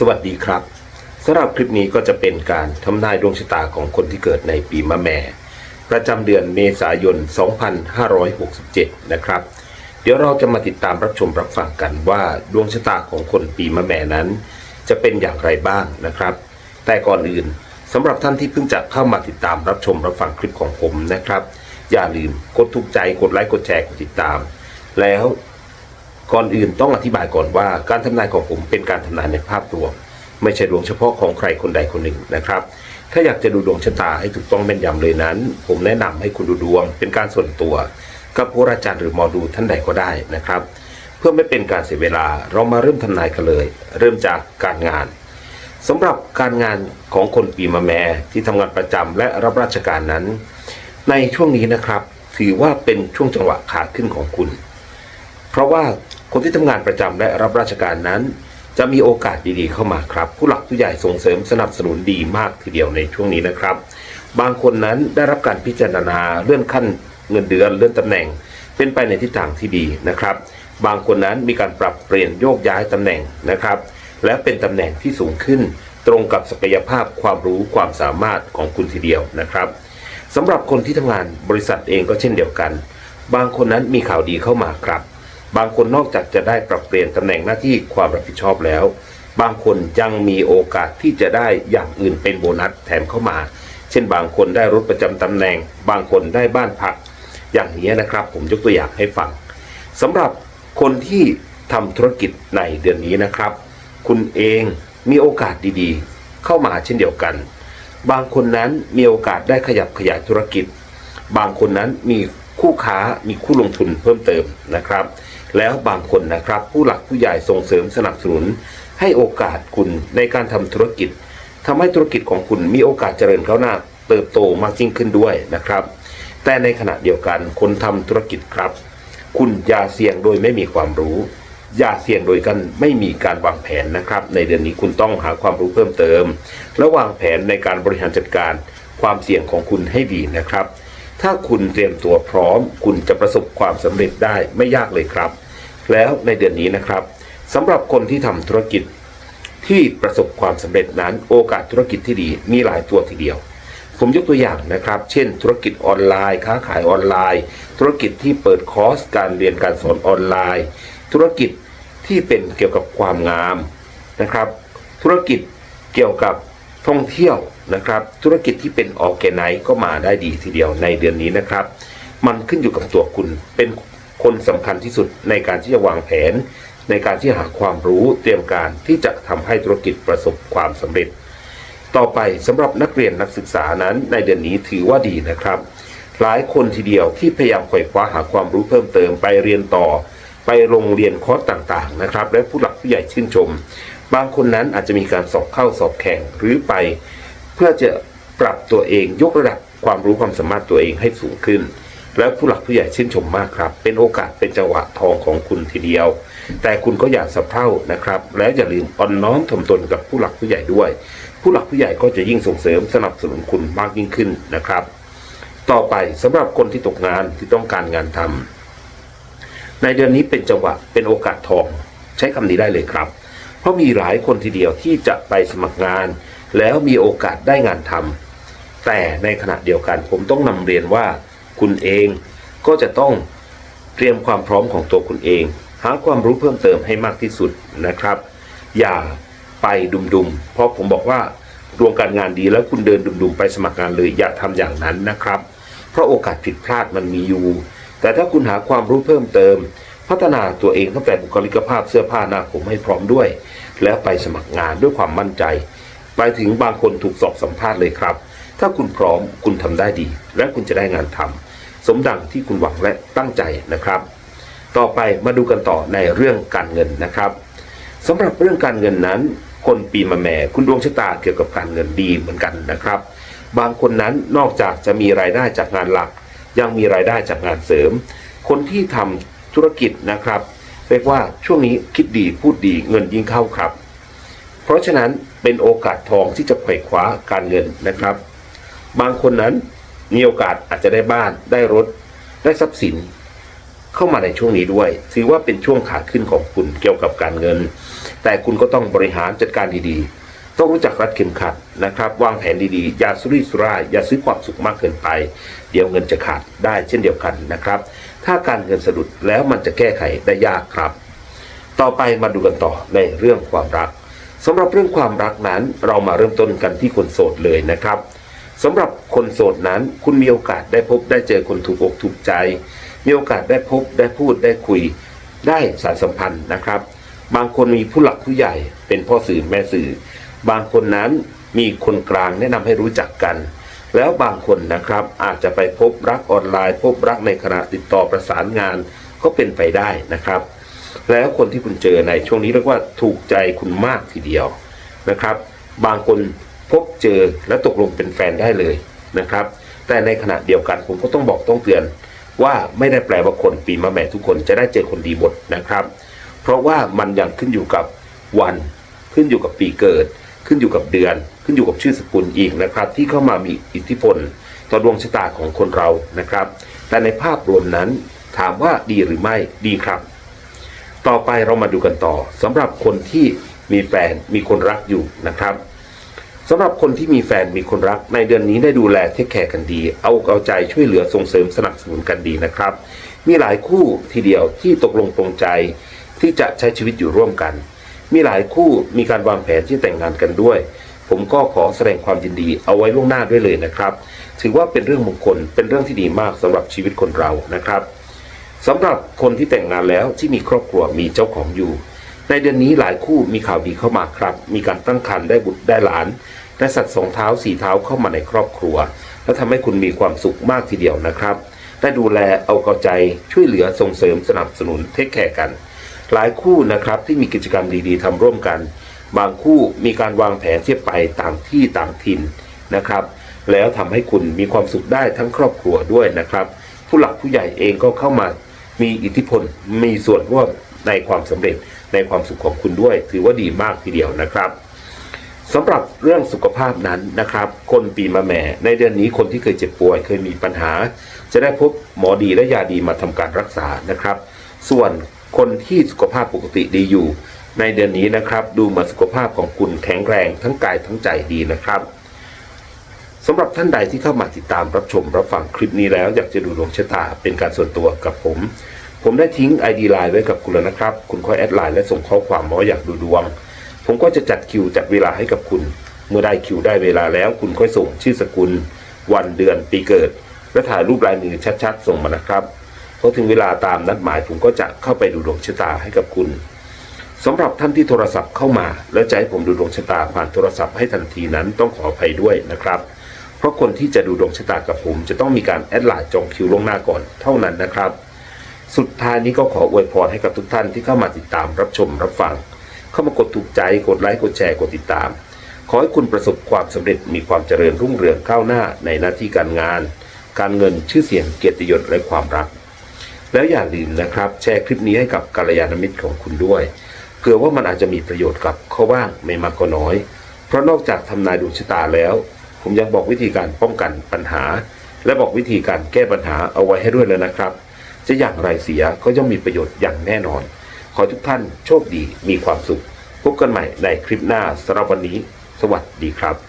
สวัสดีครับสำหรับคลิปนี้ก็จะเป็นการทำนายดวงชะตาของคนที่เกิดในปีมะแม่ ประจำเดือนเมษายน 2567 นะครับ เดี๋ยวเราจะมาติดตามรับชมรับฟังกันว่าดวงชะตาของคนปีมะแม่นั้น จะเป็นอย่างไรบ้างนะครับ แต่ก่อนอื่นสำหรับท่านที่เพิ่งจะเข้ามาติดตามรับชมรับฟังคลิปของผมนะครับ อย่าลืมกดถูกใจกดไลค์กดแชร์กดติดตาม แล้ว ก่อนอื่นต้องอธิบายก่อนว่าการทำนายของผมเป็นการทำนายในภาพรวม ไม่ใช่ดวงเฉพาะของใครคนใดคนหนึ่งนะครับ ถ้าอยากจะดูดวงชะตาให้ถูกต้องแม่นยำเลยนั้น ผมแนะนำให้คุณดูดวงเป็นการส่วนตัว กับโหราจารย์หรือหมอดูท่านใดก็ได้นะครับ เพื่อไม่เป็นการเสียเวลาเรามาเริ่มทำนายกันเลย เริ่มจากการงานสำหรับการงานของคนปีมะแม่ที่ทำงานประจำและรับราชการนั้น ในช่วงนี้นะครับ ถือว่าเป็นช่วงจังหวะขาขึ้นของคุณ เพราะว่า คนที่ทำงานประจำและรับราชการนั้น จะมีโอกาสดีๆเข้ามาครับ ผู้หลักผู้ใหญ่ส่งเสริมสนับสนุนดีมากทีเดียวในช่วงนี้นะครับ บางคนนั้นได้รับการพิจารณาเลื่อนขั้นเงินเดือนเลื่อนตำแหน่ง เป็นไปในทิศทางที่ดีนะครับ บางคนนั้นมีการปรับเปลี่ยนโยกย้ายตำแหน่งนะครับ และเป็นตำแหน่งที่สูงขึ้น ตรงกับศักยภาพความรู้ความสามารถของคุณทีเดียวนะครับสำหรับคนที่ทำงานบริษัทเองก็เช่นเดียวกัน บางคนนั้นมีข่าวดีเข้ามาครับ บางคนนอกจากจะได้ปรับเปลี่ยนตำแหน่งหน้าที่ความรับผิดชอบแล้ว บางคนยังมีโอกาสที่จะได้อย่างอื่นเป็นโบนัสแถมเข้ามา เช่นบางคนได้รถประจำตำแหน่ง บางคนได้บ้านพัก อย่างนี้นะครับ ผมยกตัวอย่างให้ฟังสำหรับคนที่ทำธุรกิจในเดือนนี้นะครับ คุณเองมีโอกาสดีๆ เข้ามาเช่นเดียวกัน บางคนนั้นมีโอกาสได้ขยับขยายธุรกิจ บางคนนั้นมี คู่ค้ามีคู่ลงทุนเพิ่มเติมนะครับ แล้วบางคนนะครับ ผู้หลักผู้ใหญ่ส่งเสริมสนับสนุน ให้โอกาสคุณในการทำธุรกิจทำให้ธุรกิจของคุณมีโอกาสเจริญก้าวหน้าเติบโตมากยิ่งขึ้นด้วยนะครับ แต่ในขณะเดียวกันคนทำธุรกิจครับ คุณอย่าเสี่ยงโดยไม่มีความรู้อย่าเสี่ยงโดยกันไม่มีการวางแผนนะครับ ในเดือนนี้คุณต้องหาความรู้เพิ่มเติม และวางแผนในการบริหารจัดการความเสี่ยงของคุณให้ดีนะครับ ถ้าคุณเตรียมตัวพร้อม คุณจะประสบความสำเร็จได้ไม่ยากเลยครับ แล้วในเดือนนี้นะครับสำหรับคนที่ทำธุรกิจที่ประสบความสำเร็จนั้นโอกาสธุรกิจที่ดีมีหลายตัวทีเดียว ผมยกตัวอย่างนะครับ เช่น ธุรกิจออนไลน์ ค้าขายออนไลน์ ธุรกิจที่เปิดคอร์สการเรียนการสอนออนไลน์ ธุรกิจที่เป็นเกี่ยวกับความงามนะครับ ธุรกิจเกี่ยวกับ ท่องเที่ยวนะครับ ธุรกิจที่เป็นออร์แกไนก็มาได้ดีทีเดียวในเดือนนี้นะครับ มันขึ้นอยู่กับตัวคุณเป็นคนสำคัญที่สุดในการที่จะวางแผน ในการที่หาความรู้เตรียมการที่จะทำให้ธุรกิจประสบความสำเร็จ ต่อไปสำหรับนักเรียนนักศึกษานั้นในเดือนนี้ถือว่าดีนะครับ หลายคนทีเดียวที่พยายามไขว่คว้าหาความรู้เพิ่มเติมไปเรียนต่อ ไปโรงเรียนคอร์สต่างๆนะครับ และผู้หลักผู้ใหญ่ชื่นชม บางคนนั้นอาจจะมีการสอบเข้าสอบแข่งหรือไป เพื่อจะปรับตัวเองยกระดับความรู้ความสามารถตัวเองให้สูงขึ้น แล้วผู้หลักผู้ใหญ่ชื่นชมมากครับ เป็นโอกาสเป็นจังหวะทองของคุณทีเดียว แต่คุณก็อย่าสะเพร่านะครับ และอย่าลืมอ่อนน้อมถ่อมตนกับผู้หลักผู้ใหญ่ด้วย ผู้หลักผู้ใหญ่ก็จะยิ่งส่งเสริมสนับสนุนคุณมากยิ่งขึ้นนะครับ ต่อไปสำหรับคนที่ตกงานที่ต้องการงานทำในเดือนนี้เป็นจังหวะเป็นโอกาสทอง ใช้คำนี้ได้เลยครับ ราะมีหลายคนทีเดียวที่จะไปสมัครงาน แล้วมีโอกาสได้งานทำแต่ในขณะเดียวกันผมต้องนำเรียนว่าคุณเองก็จะต้องเตรียมความพร้อมของตัวคุณเอง หาความรู้เพิ่มเติมให้มากที่สุดนะครับ อย่าไปดุมๆ เพราะผมบอกว่าดวงการงานดีแล้วคุณเดินดุมๆ ไปสมัครงานเลยอย่าทำอย่างนั้นนะครับ เพราะโอกาสผิดพลาดมันมีอยู่ แต่ถ้าคุณหาความรู้เพิ่มเติม พัฒนาตัวเองตั้งแต่บุคลิกภาพเสื้อผ้าหน้าผมให้พร้อมด้วย แล้วไปสมัครงานด้วยความมั่นใจ ไปถึงบางคนถูกสอบสัมภาษณ์เลยครับ ถ้าคุณพร้อมคุณทำได้ดี และคุณจะได้งานทำสมดังที่คุณหวังและตั้งใจนะครับ ต่อไปมาดูกันต่อในเรื่องการเงินนะครับสำหรับเรื่องการเงินนั้น คนปีมะแม่คุณดวงชะตาเกี่ยวกับการเงินดีเหมือนกันนะครับ บางคนนั้นนอกจากจะมีรายได้จากงานหลัก ยังมีรายได้จากงานเสริม คนที่ทำ ธุรกิจนะครับเรียกว่าช่วงนี้คิดดีพูดดีเงินยิ่งเข้าครับ เพราะฉะนั้นเป็นโอกาสทองที่จะไขว่คว้าการเงินนะครับ บางคนนั้นมีโอกาสอาจจะได้บ้านได้รถ ได้ทรัพย์สิน เข้ามาในช่วงนี้ด้วย ถือว่าเป็นช่วงขาขึ้นของคุณเกี่ยวกับการเงิน แต่คุณก็ต้องบริหารจัดการดีๆ ต้องรู้จักรัดเข็มขัดนะครับ วางแผนดีๆอย่าสุรุ่ยสุร่ายอย่าซื้อความสุขมากเกินไป เดี๋ยวเงินจะขาดได้เช่นเดียวกันนะครับ ถ้าการเงินสะดุดแล้วมันจะแก้ไขได้ยากครับ ต่อไปมาดูกันต่อในเรื่องความรักสำหรับเรื่องความรักนั้นเรามาเริ่มต้นกันที่คนโสดเลยนะครับสำหรับคนโสดนั้นคุณมีโอกาสได้พบได้เจอคนถูกอกถูกใจ มีโอกาสได้พบได้พูดได้คุย ได้สารสัมพันธ์นะครับ บางคนมีผู้หลักผู้ใหญ่เป็นพ่อสื่อแม่สื่อ บางคนนั้นมีคนกลางแนะนำให้รู้จักกัน แล้วบางคนนะครับอาจจะไปพบรักออนไลน์ พบรักในขณะติดต่อประสานงานก็เป็นไปได้นะครับ แล้วคนที่คุณเจอในช่วงนี้เรียกว่าถูกใจคุณมากทีเดียวนะครับ บางคนพบเจอและตกลงเป็นแฟนได้เลยนะครับ แต่ในขณะเดียวกันผมก็ต้องบอกต้องเตือนว่าไม่ได้แปลว่าคนปีมะแม่ทุกคนจะได้เจอคนดีหมดนะครับ เพราะว่ามันยังขึ้นอยู่กับวันขึ้นอยู่กับปีเกิด ขึ้นอยู่กับเดือน ขึ้นอยู่กับชื่อสกุลอีกนะครับ ที่เข้ามามีอิทธิพล ต่อดวงชะตาของคนเรานะครับ แต่ในภาพรวมนั้นถามว่าดีหรือไม่ดีครับ ต่อไปเรามาดูกันต่อสำหรับคนที่มีแฟนมีคนรักอยู่นะครับสำหรับคนที่มีแฟนมีคนรักในเดือนนี้ได้ดูแลเทคแคร์กันดี เอาเอาใจช่วยเหลือส่งเสริมสนับสนุนกันดีนะครับ มีหลายคู่ทีเดียวที่ตกลงปรงใจ ที่จะใช้ชีวิตอยู่ร่วมกัน มีหลายคู่มีการวางแผนที่แต่งงานกันด้วย ผมก็ขอแสดงความยินดีเอาไว้ล่วงหน้าด้วยเลยนะครับ ถือว่าเป็นเรื่องมงคลเป็นเรื่องที่ดีมากสำหรับชีวิตคนเรานะครับสำหรับคนที่แต่งงานแล้วที่มีครอบครัวมีเจ้าของอยู่ ในเดือนนี้หลายคู่มีข่าวดีเข้ามาครับ มีการตั้งครรภ์ได้บุตรได้หลานได้สัตว์สองเท้าสี่เท้าเข้ามาในครอบครัว และทำให้คุณมีความสุขมากทีเดียวนะครับ ได้ดูแลเอาเอาใจช่วยเหลือส่งเสริมสนับสนุนเทคแคร์กัน หลายคู่นะครับที่มีกิจกรรมดีๆทำร่วมกัน บางคู่มีการวางแผนที่จะไปต่างที่ต่างถิ่นนะครับ แล้วทำให้คุณมีความสุขได้ทั้งครอบครัวด้วยนะครับ ผู้หลักผู้ใหญ่เองก็เข้ามามีอิทธิพลมีส่วนร่วมในความสำเร็จในความสุขของคุณด้วย ถือว่าดีมากทีเดียวนะครับสำหรับเรื่องสุขภาพนั้นนะครับ คนปีมะแม่ ในเดือนนี้คนที่เคยเจ็บป่วยเคยมีปัญหา จะได้พบหมอดีและยาดีมาทำการรักษานะครับ ส่วน คนที่สุขภาพปกติดีอยู่ ในเดือนนี้นะครับ ดูเหมาสุขภาพของคุณแข็งแรงทั้งกายทั้งใจดีนะครับสำหรับท่านใดที่เข้ามาติดตามรับชมรับฟังคลิปนี้แล้ว อยากจะดูดวงชะตาเป็นการส่วนตัวกับผม ผมได้ทิ้ง ID ไลน์ไว้กับคุณแล้วนะครับ คุณค่อยแอดไลน์และส่งข้อความมาว่าอยากดูดวง ผมก็จะจัดคิวจัดเวลาให้กับคุณ เมื่อได้คิวได้เวลาแล้ว คุณค่อยส่งชื่อสกุล วันเดือนปีเกิด และถ่ายรูปลายมือชัดๆ ส่งมานะครับ พอถึงเวลาตามนัดหมายผมก็จะเข้าไปดูดวงชะตาให้กับคุณสำหรับท่านที่โทรศัพท์เข้ามา แล้วจะให้ผมดูดวงชะตาผ่านโทรศัพท์ให้ทันทีนั้นต้องขออภัยด้วยนะครับ เพราะคนที่จะดูดวงชะตากับผมจะต้องมีการแอดไลน์จองคิวล่วงหน้าก่อนเท่านั้นนะครับ สุดท้ายนี้ก็ขออวยพรให้กับทุกท่านที่เข้ามาติดตามรับชมรับฟัง เข้ามากดถูกใจกดไลค์กดแชร์กดติดตาม ขอให้คุณประสบความสำเร็จมีความเจริญรุ่งเรืองก้าวหน้าในหน้าที่การงาน การเงินชื่อเสียงเกียรติยศและความรัก แล้วอย่าลืมนะครับ แชร์คลิปนี้ให้กับกัลยาณมิตรของคุณด้วย เผื่อว่ามันอาจจะมีประโยชน์กับเขาบ้างไม่มากก็น้อย เพราะนอกจากทำนายดวงชะตาแล้ว ผมยังบอกวิธีการป้องกันปัญหา และบอกวิธีการแก้ปัญหาเอาไว้ให้ด้วยเลยนะครับ จะอย่างไรเสียก็ย่อมมีประโยชน์อย่างแน่นอน ขอทุกท่านโชคดีมีความสุขพบกันใหม่ในคลิปหน้าสำหรับวันนี้ สวัสดีครับ